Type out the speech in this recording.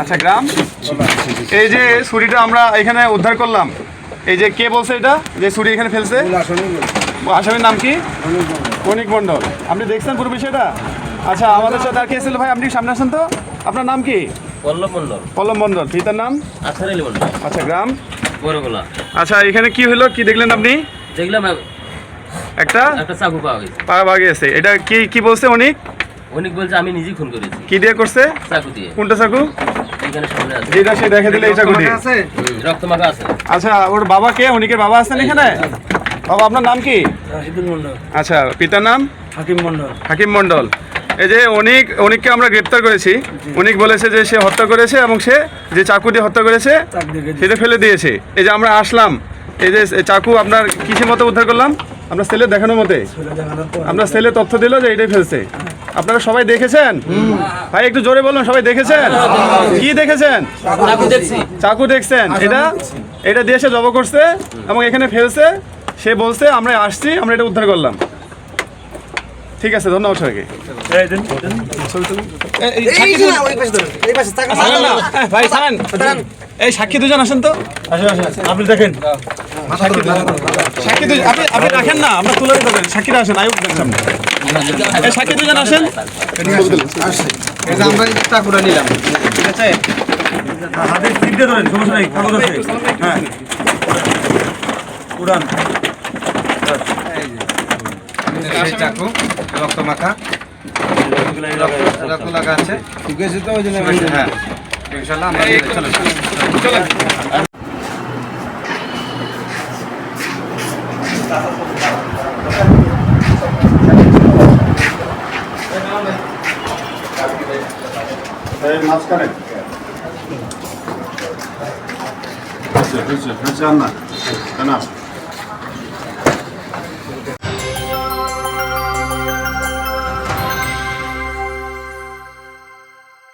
আচ্ছা গ্রাম? এই যে ছুরিটা আমরা এখানে উদ্ধার করলাম এই যে কে বলছে এটা? যে ছুরি এখানে ফেলছে? আসামির নাম কি? কনিক মণ্ডল। আপনি দেখছেন পুরো বিষয়টা? আচ্ছা আমাদের সাথে আর কে ছিল ভাই? আপনি সামনে আসেন তো? আপনার নাম কি? পল্লব মণ্ডল। পল্লব মণ্ডল। পিতার নাম? আছার আলী মণ্ডল। আচ্ছা গ্রাম? বড়গোলা আচ্ছা এখানে কি হলো? কি দেখলেন আপনি? দেখলাম একটা? একটা চাকু পাওয়া গেছে। পা বাগে আছে এটা কি কি বলছে অনেক অনেক বলছে আমি নিজেই খুন করেছি। কি দিয়ে করছে? চাকু দিয়ে। কোনটা চাকু? এখানে সামনে আছে। যেটা সে দেখে দিলে এই চাকু দিয়ে হুম, রক্ত মাখা আছে। আচ্ছা ওর বাবা কে? অনিকের বাবা আছেন এখানে? বাবা আপনার নাম কি? রাশিদুল আচ্ছা পিতার নাম? হাকিম মণ্ডল হাকিম মণ্ডল এই যে অনিক অনিককে আমরা গ্রেপ্তার করেছি। অনিক বলেছে যে সে হত্যা করেছে এবং সে যে চাকু দিয়ে হত্যা করেছে সেটা ফেলে দিয়েছে। এই যে আমরা আসলাম এই যে চাকু আপনার কিসের মতো উদ্ধার করলাম? আমরা সেলে দেখানোর মতে? আমরা সেলে তথ্য দিল যে এটাই ফেলছে। আপনারা সবাই দেখেছেন? ভাই একটু জোরে বলুন সবাই দেখেছেন? কি দেখেছেন? চাকু দেখছি। চাকু দেখছেন? এটা? এটা দেশে জব করছে এবং এখানে ফেলছে। সে বলছে আমরা আসছি আমরা এটা উদ্ধার করলাম। ঠিক আছে ধন্যবাদ সবাইকে। ছবি তুলুন। এই সাক্ষী দুজন- ছাড়েন না। এ, ভাই ছাড়েন। এই সাক্ষী দুজন আসেন তো। আপনি দেখেন। সাক্ষী দুজন। আপনি আপনি রাখেন না আমরা তুলে সাক্ষীরা আসেন আয়ুব সামনে। এই সাক্ষী দুজন আসেন। এই আমরা নিলাম। ঠিক আছে? হাতে ছিপ দিয়ে ধরেন সমস্যা নেই কাগজ আছে। হ্যাঁ। উড়ান। সেই চাকু, রক্ত মাখা। রক্ত লাগা আছে। হ্যাঁ। ইনশাল্লাহ আমরা চলো মাঝখানে হয়েছে হয়েছে হয়েছে আর না না